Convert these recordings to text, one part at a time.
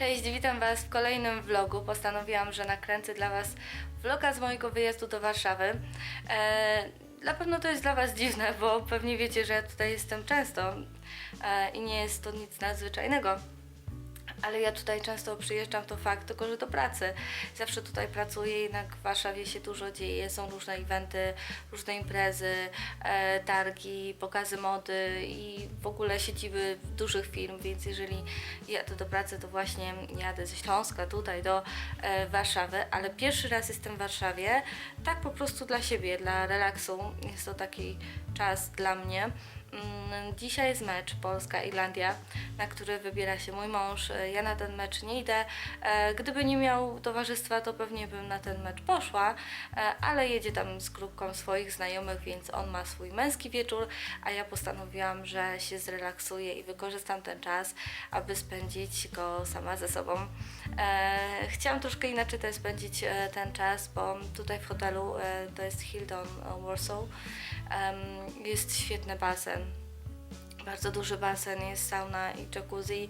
Cześć, witam Was w kolejnym vlogu. Postanowiłam, że nakręcę dla Was vloga z mojego wyjazdu do Warszawy. E, na pewno to jest dla Was dziwne, bo pewnie wiecie, że ja tutaj jestem często e, i nie jest to nic nadzwyczajnego. Ale ja tutaj często przyjeżdżam, to fakt, tylko że do pracy. Zawsze tutaj pracuję, jednak w Warszawie się dużo dzieje, są różne eventy, różne imprezy, e, targi, pokazy mody i w ogóle siedziby dużych firm, więc jeżeli jadę do pracy, to właśnie jadę ze Śląska tutaj do e, Warszawy, ale pierwszy raz jestem w Warszawie, tak po prostu dla siebie, dla relaksu. Jest to taki czas dla mnie. Mm, Dzisiaj jest mecz Polska-Irlandia, na który wybiera się mój mąż. Ja na ten mecz nie idę. E, Gdyby nie miał towarzystwa, to pewnie bym na ten mecz poszła, e, ale jedzie tam z grupką swoich znajomych, więc on ma swój męski wieczór, a ja postanowiłam, że się zrelaksuję i wykorzystam ten czas, aby spędzić go sama ze sobą. E, Chciałam troszkę inaczej też spędzić ten czas, bo tutaj w hotelu, to jest Hilton Warsaw, jest świetny basen. Bardzo duży basen, jest sauna i jacuzzi.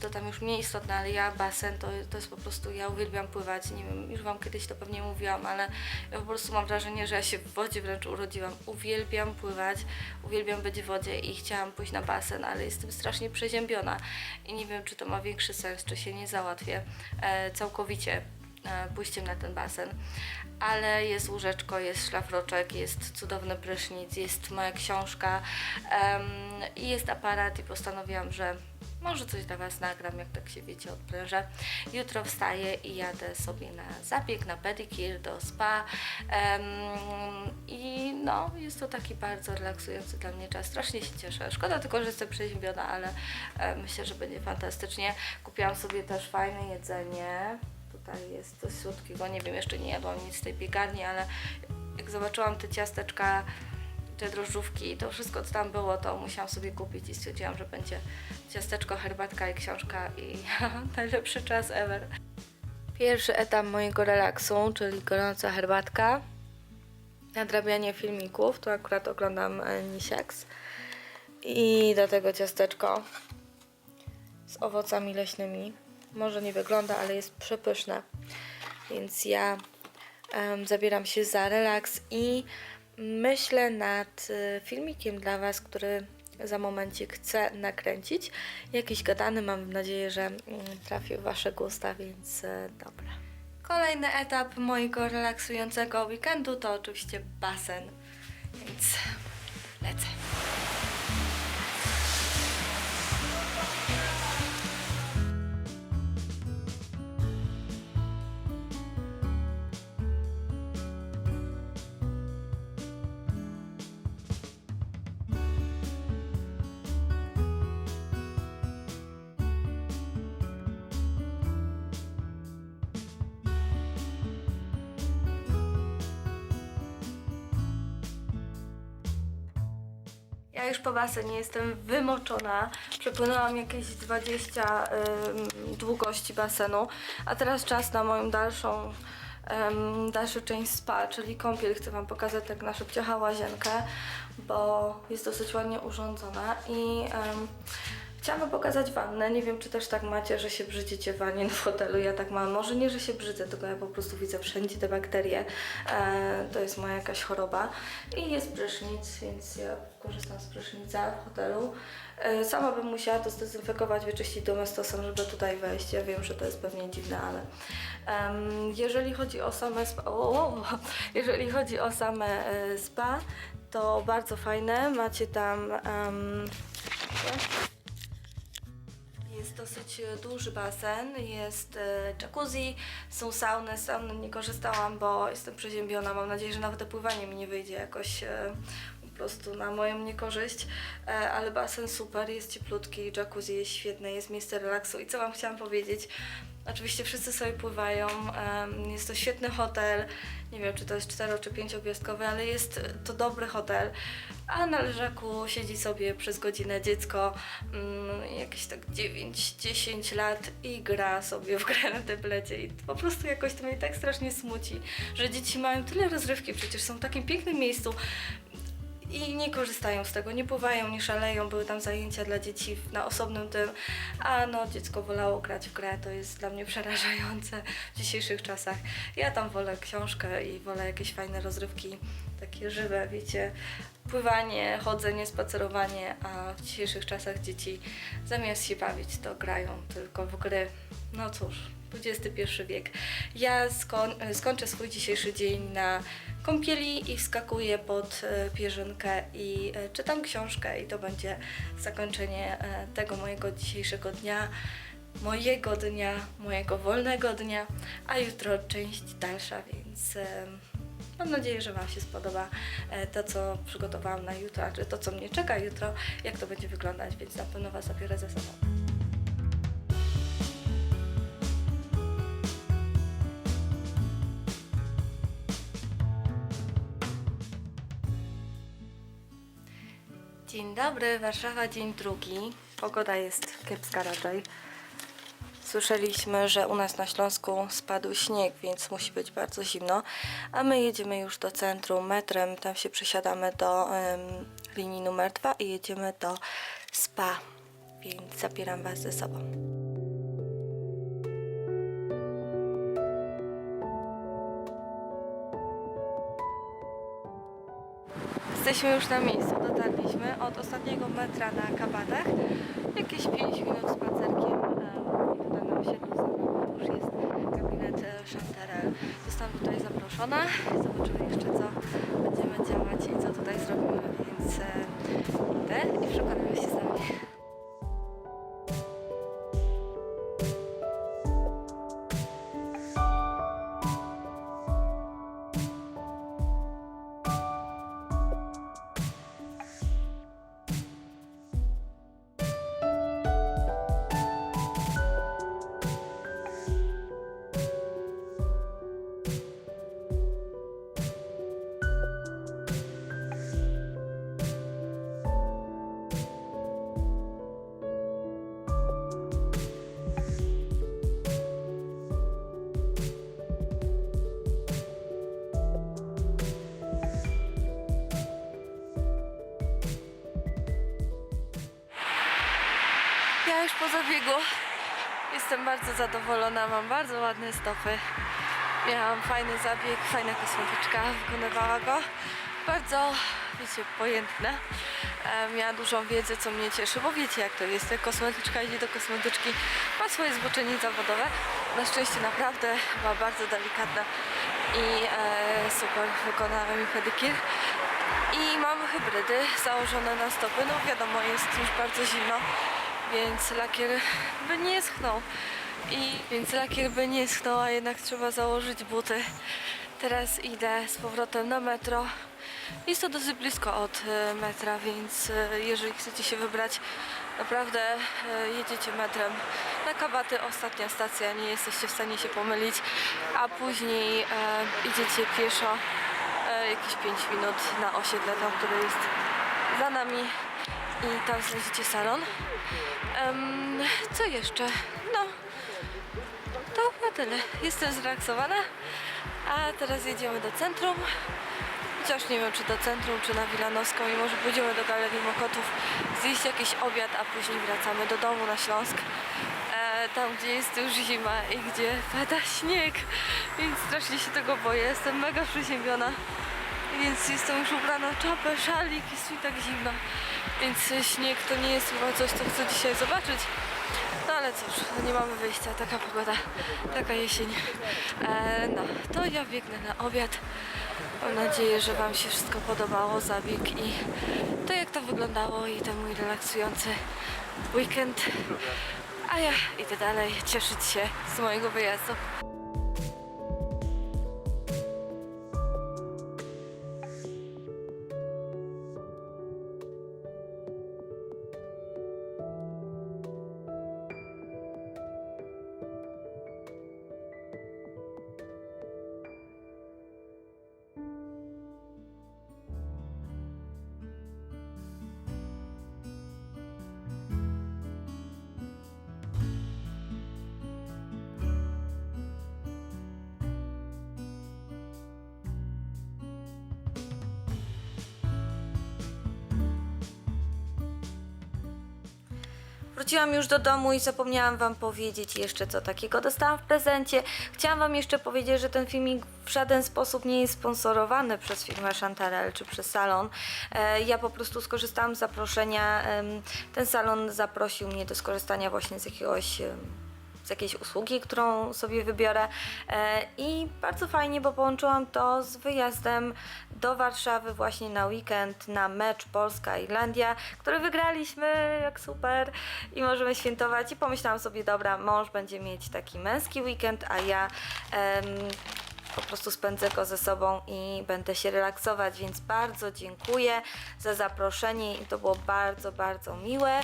To tam już mniej istotne, ale ja basen to, to jest po prostu, ja uwielbiam pływać. Nie wiem, już Wam kiedyś to pewnie mówiłam, ale ja po prostu mam wrażenie, że ja się w wodzie wręcz urodziłam. Uwielbiam pływać, uwielbiam być w wodzie i chciałam pójść na basen, ale jestem strasznie przeziębiona i nie wiem, czy to ma większy sens, czy się nie załatwię e, całkowicie pójściem na ten basen. Ale jest łóżeczko, jest szlafroczek, jest cudowny prysznic, jest moja książka i jest aparat i postanowiłam, że może coś dla Was nagram, jak tak się wiecie, odprężę. Jutro wstaję i jadę sobie na zabieg, na pedicure, do spa em, i no, jest to taki bardzo relaksujący dla mnie czas. Strasznie się cieszę. Szkoda tylko, że jestem przeziębiona, ale e, myślę, że będzie fantastycznie. Kupiłam sobie też fajne jedzenie. Tutaj jest coś słodkiego, nie wiem, jeszcze nie jadłam nic z tej piekarni, ale jak zobaczyłam te ciasteczka, te drożdżówki i to wszystko, co tam było, to musiałam sobie kupić i stwierdziłam, że będzie ciasteczko, herbatka i książka i najlepszy czas ever. Pierwszy etap mojego relaksu, czyli gorąca herbatka, nadrabianie filmików, tu akurat oglądam e, Nisiaks i do tego ciasteczko z owocami leśnymi. Może nie wygląda, ale jest przepyszne. Więc ja em, zabieram się za relaks i myślę nad e, filmikiem dla Was, który za momencik chcę nakręcić. Jakiś gadany, mam nadzieję, że mm, trafi w Wasze gusta, więc e, dobra. Kolejny etap mojego relaksującego weekendu to oczywiście basen, więc lecę. Ja już po basenie jestem wymoczona. Przepłynęłam jakieś 20 ym, długości basenu, a teraz czas na moją dalszą, dalszą część spa, czyli kąpiel. Chcę Wam pokazać tak na szybciacha łazienkę, bo jest dosyć ładnie urządzona i ym, Chciałam pokazać wannę. Nie wiem, czy też tak macie, że się brzydzicie wannie w hotelu. Ja tak mam. Może nie, że się brzydzę, tylko ja po prostu widzę wszędzie te bakterie. E, to jest moja jakaś choroba. I jest prysznic, więc ja korzystam z prysznica w hotelu. E, sama bym musiała to zdezynfekować, wyczyścić domestosem, żeby tutaj wejść. Ja wiem, że to jest pewnie dziwne, ale em, jeżeli chodzi o same spa, o, o, jeżeli chodzi o same e, spa, to bardzo fajne. Macie tam em, jest dosyć e, duży basen, jest e, jacuzzi, są sauny. Z sauny nie korzystałam, bo jestem przeziębiona. Mam nadzieję, że nawet pływanie mi nie wyjdzie jakoś e, po prostu na moją niekorzyść. Ale basen super, jest cieplutki, jacuzzi jest świetne, jest miejsce relaksu. I co Wam chciałam powiedzieć? Oczywiście wszyscy sobie pływają, jest to świetny hotel, nie wiem czy to jest 4 czy 5 gwiazdkowy, ale jest to dobry hotel, a na leżaku siedzi sobie przez godzinę dziecko, mm, jakieś tak 9-10 lat i gra sobie w grę na tablecie. I po prostu jakoś to mnie tak strasznie smuci, że dzieci mają tyle rozrywki, przecież są w takim pięknym miejscu, i nie korzystają z tego, nie pływają, nie szaleją, były tam zajęcia dla dzieci na osobnym tym, a no dziecko wolało grać w grę, to jest dla mnie przerażające w dzisiejszych czasach. Ja tam wolę książkę i wolę jakieś fajne rozrywki, takie żywe, wiecie, pływanie, chodzenie, spacerowanie, a w dzisiejszych czasach dzieci zamiast się bawić, to grają tylko w gry. No cóż, XXI wiek. Ja skoń, skończę swój dzisiejszy dzień na kąpieli i wskakuję pod e, pierzynkę i e, czytam książkę i to będzie zakończenie e, tego mojego dzisiejszego dnia, mojego dnia, mojego wolnego dnia, a jutro część dalsza, więc mam nadzieję, że Wam się spodoba to, co przygotowałam na jutro, czy to, co mnie czeka jutro, jak to będzie wyglądać, więc na pewno Was zabiorę ze sobą. Dobry, Warszawa, dzień drugi. Pogoda jest kiepska raczej. Słyszeliśmy, że u nas na Śląsku spadł śnieg, więc musi być bardzo zimno. A my jedziemy już do centrum metrem, tam się przesiadamy do em, linii numer 2 i jedziemy do spa. Więc zabieram Was ze sobą. Jesteśmy już na miejscu, dotarliśmy od ostatniego metra na Kabatach. Jakieś 5 minut spacerkiem e, i tutaj na osiedlu za już jest gabinet e, Chanterelle. Zostałam tutaj zaproszona. Zobaczymy jeszcze co będziemy działać i co tutaj zrobimy, więc e, idę i przekonamy się z Już po zabiegu jestem bardzo zadowolona, mam bardzo ładne stopy. Miałam fajny zabieg, fajna kosmetyczka wykonywała go. Bardzo, wiecie, pojętna. E, miała dużą wiedzę, co mnie cieszy, bo wiecie jak to jest, jak kosmetyczka idzie do kosmetyczki, ma swoje zboczenie zawodowe. Na szczęście naprawdę była bardzo delikatna i e, super wykonała mi pedykir. I mam hybrydy założone na stopy, no wiadomo, jest już bardzo zimno, więc lakier by nie schnął. I więc lakier by nie schnął, a jednak trzeba założyć buty. Teraz idę z powrotem na metro. Jest to dosyć blisko od e, metra, więc e, jeżeli chcecie się wybrać, naprawdę e, jedziecie metrem na Kabaty, ostatnia stacja, nie jesteście w stanie się pomylić, a później e, idziecie pieszo e, jakieś 5 minut na osiedle, tam, które jest za nami i tam znajdziecie salon. Em, co jeszcze? No, to chyba tyle. Jestem zrelaksowana, a teraz jedziemy do centrum. Chociaż nie wiem, czy do centrum, czy na Wilanowską i może pójdziemy do Galerii Mokotów, zjeść jakiś obiad, a później wracamy do domu na Śląsk. E, tam, gdzie jest już zima i gdzie pada śnieg, więc strasznie się tego boję. Jestem mega przeziębiona, więc jestem już ubrana w czapę, szalik, jest mi tak zimno. Więc śnieg to nie jest chyba coś, co chcę dzisiaj zobaczyć. No ale cóż, no nie mamy wyjścia, taka pogoda, taka jesień. E, no, to ja biegnę na obiad. Mam nadzieję, że Wam się wszystko podobało, zabieg i to jak to wyglądało i ten mój relaksujący weekend. A ja idę dalej cieszyć się z mojego wyjazdu. Wróciłam już do domu i zapomniałam Wam powiedzieć jeszcze, co takiego dostałam w prezencie. Chciałam Wam jeszcze powiedzieć, że ten filmik w żaden sposób nie jest sponsorowany przez firmę Chantarelle czy przez salon. E, ja po prostu skorzystałam z zaproszenia. ten salon zaprosił mnie do skorzystania właśnie z jakiegoś. Z jakiejś usługi, którą sobie wybiorę. E, I bardzo fajnie, bo połączyłam to z wyjazdem do Warszawy właśnie na weekend na mecz Polska-Irlandia, który wygraliśmy, jak super i możemy świętować. I pomyślałam sobie, dobra, mąż będzie mieć taki męski weekend, a ja po prostu spędzę go ze sobą i będę się relaksować, więc bardzo dziękuję za zaproszenie i to było bardzo, bardzo miłe.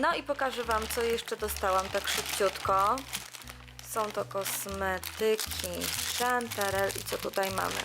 No i pokażę Wam, co jeszcze dostałam tak szybciutko. Są to kosmetyki Chantarelle i co tutaj mamy?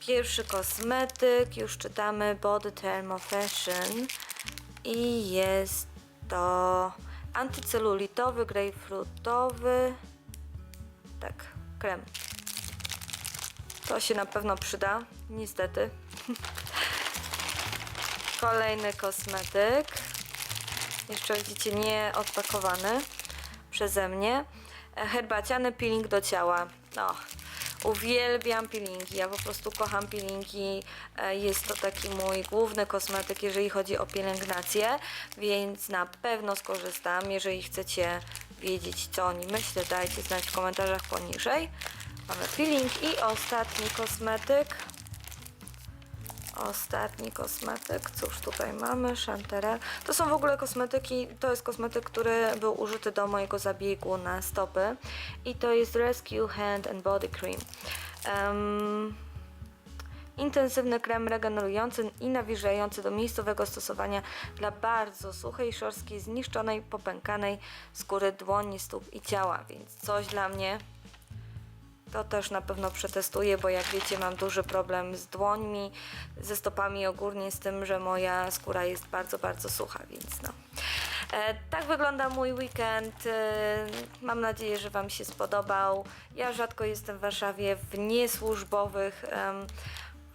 Pierwszy kosmetyk, już czytamy Body Thermo Fashion i jest to antycelulitowy, grejpfrutowy, tak, krem. To się na pewno przyda, niestety. Kolejny kosmetyk. Jeszcze widzicie nie odpakowany przeze mnie. Herbaciany peeling do ciała. No, uwielbiam peelingi. Ja po prostu kocham peelingi. E, Jest to taki mój główny kosmetyk, jeżeli chodzi o pielęgnację, więc na pewno skorzystam. Jeżeli chcecie wiedzieć, co o nim myślę, dajcie znać w komentarzach poniżej. Mamy peeling i ostatni kosmetyk. Ostatni kosmetyk, cóż tutaj mamy, Chanterelle. To są w ogóle kosmetyki, to jest kosmetyk, który był użyty do mojego zabiegu na stopy i to jest Rescue Hand and Body Cream. Em, intensywny krem regenerujący i nawilżający do miejscowego stosowania dla bardzo suchej, szorstkiej, zniszczonej, popękanej skóry dłoni, stóp i ciała, więc coś dla mnie to też na pewno przetestuję, bo jak wiecie, mam duży problem z dłońmi, ze stopami ogólnie, z tym, że moja skóra jest bardzo, bardzo sucha, więc no. E, tak wygląda mój weekend. E, mam nadzieję, że Wam się spodobał. Ja rzadko jestem w Warszawie w niesłużbowych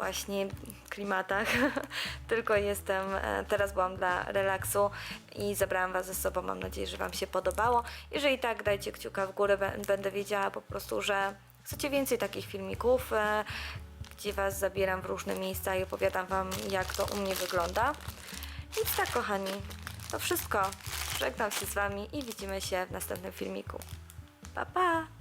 właśnie klimatach, tylko jestem, e, teraz byłam dla relaksu i zabrałam Was ze sobą. Mam nadzieję, że Wam się podobało. Jeżeli tak, dajcie kciuka w górę, bę- będę wiedziała po prostu, że chcecie więcej takich filmików, e, gdzie Was zabieram w różne miejsca i opowiadam Wam, jak to u mnie wygląda. Więc tak, kochani, to wszystko. Żegnam się z Wami i widzimy się w następnym filmiku. Pa, pa!